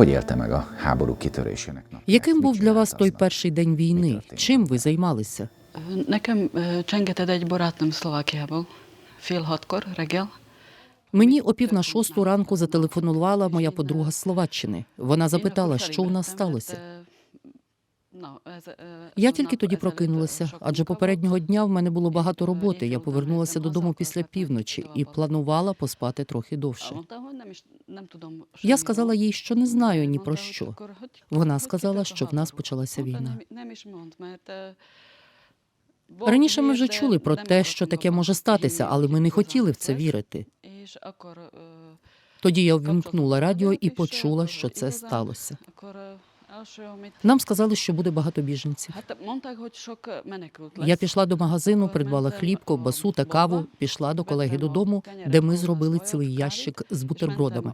Hogy élte meg a háború kitörésének napját? Яким був для вас той перший день війни? Чим ви займалися? Nekem ö, csengetett egy barátnőm Szlovákiából, fél hatkor reggel. Мені о пів на шосту ранку зателефонувала моя подруга з Словаччини. Вона запитала, що у нас сталося. Я тільки тоді прокинулася, адже попереднього дня в мене було багато роботи. Я повернулася додому після півночі і планувала поспати трохи довше. Я сказала їй, що не знаю ні про що. Вона сказала, що в нас почалася війна. Раніше ми вже чули про те, що таке може статися, але ми не хотіли в це вірити. Тоді я ввімкнула радіо і почула, що це сталося. Нам сказали, що буде багато біженців. Я пішла до магазину, придбала хліб, ковбасу та каву, пішла до колеги додому, де ми зробили цілий ящик з бутербродами.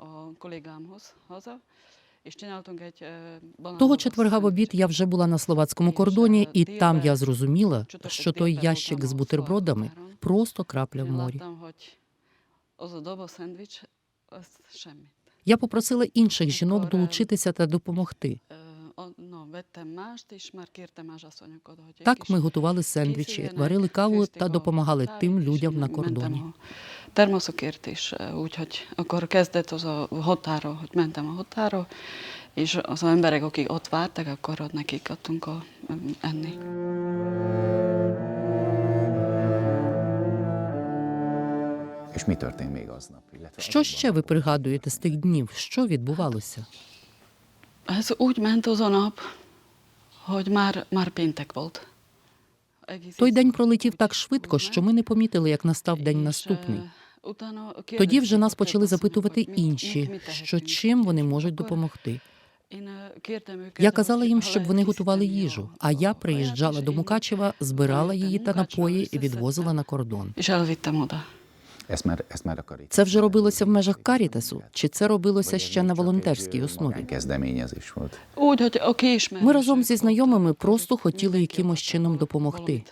Того четверга в обід я вже була на словацькому кордоні, і там я зрозуміла, що той ящик з бутербродами просто крапля в морі. Я попросила інших жінок долучитися та допомогти. Так ми готували сендвічі, варили каву та допомагали тим людям на кордоні. Termoszokért is, úgyhogy akkor kezdett az a határa, hogy mentem a határa, és az emberek, akik ott vártak, akkor ott nekik adtunk a, enni. És mi történt még aznap? Що ще ви пригадуєте з тих днів? Що відбувалося? Ez úgy ment az a nap, hogy már, már péntek volt. Той день пролетів так швидко, що ми не помітили, як настав день наступний. Тоді вже нас почали запитувати інші, що чим вони можуть допомогти. Я казала їм, щоб вони готували їжу, а я приїжджала до Мукачева, збирала її та напої і відвозила на кордон. Це вже робилося в межах Карітасу, чи це робилося ще на волонтерській основі? Ми разом зі знайомими просто хотіли якимось чином допомогти.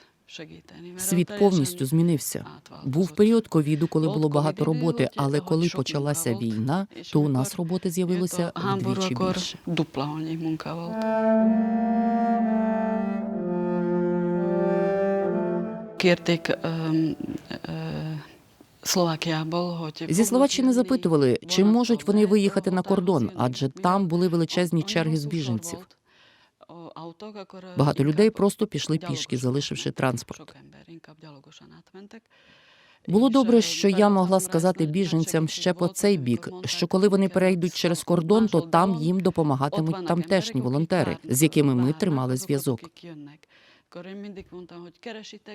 Світ повністю змінився. Був період ковіду, коли було багато роботи, але коли почалася війна, то у нас роботи з'явилося вдвічі більше. Kérték Szlovákiából, hogy Зі Словаччини запитували, чи можуть вони виїхати на кордон, адже там були величезні черги з біженців. Багато людей просто пішли пішки, залишивши транспорт. Було добре, що я могла сказати біженцям ще по цей бік, що коли вони перейдуть через кордон, то там їм допомагатимуть тамтешні волонтери, з якими ми тримали зв'язок.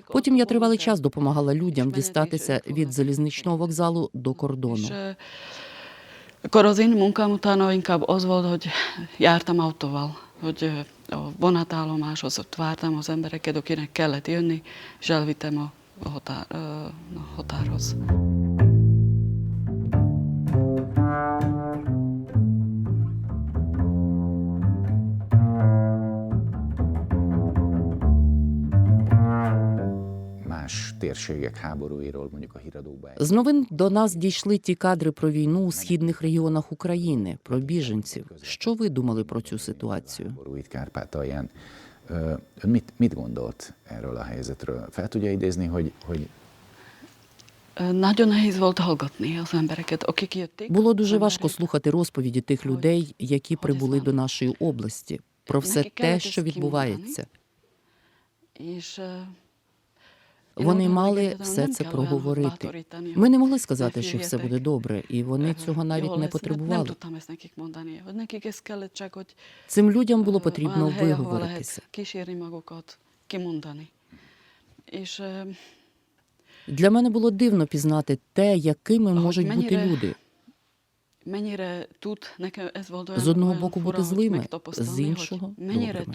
Потім я тривалий час допомагала людям дістатися від залізничного вокзалу до кордону. És, ö, akkor az én hogy a vonatállomáshoz ott vártam az embereket, akinek kellett jönni, és elvittem a, a, határ, a határhoz. Térségek háborúiról mondjuk a híradókban. З новин до нас дійшли ті кадри про війну у східних регіонах України, про біженців. Що ви думали про цю ситуацію? Kárpátalján. Ön mit, mit gondolt erről a helyzetről? Fel tudja idézni, hogy, hogy Ö, Nagyon nehéz volt hallgatni az embereket, akik jöttek. Було дуже важко слухати розповіді тих людей, які прибули до нашої області, про все те, що відбувається. Вони мали все це проговорити. Ми не могли сказати, що все буде добре, і вони Е, цього навіть не потребували. Цим людям було потрібно olyan виговоритися. Для мене було дивно пізнати те, якими можуть бути люди. З одного боку бути злими, з іншого добрими.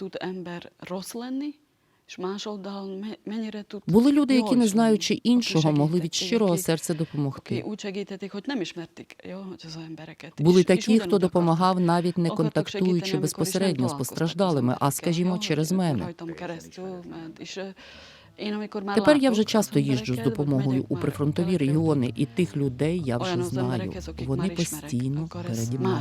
Були люди, які, не знаючи іншого, могли від щирого серця допомогти. Були такі, хто допомагав, навіть не контактуючи безпосередньо з постраждалими, а, скажімо, через мене. е, Тепер я вже часто їжджу з допомогою у прифронтові регіони, і тих людей я вже знаю. Вони постійно переді мною.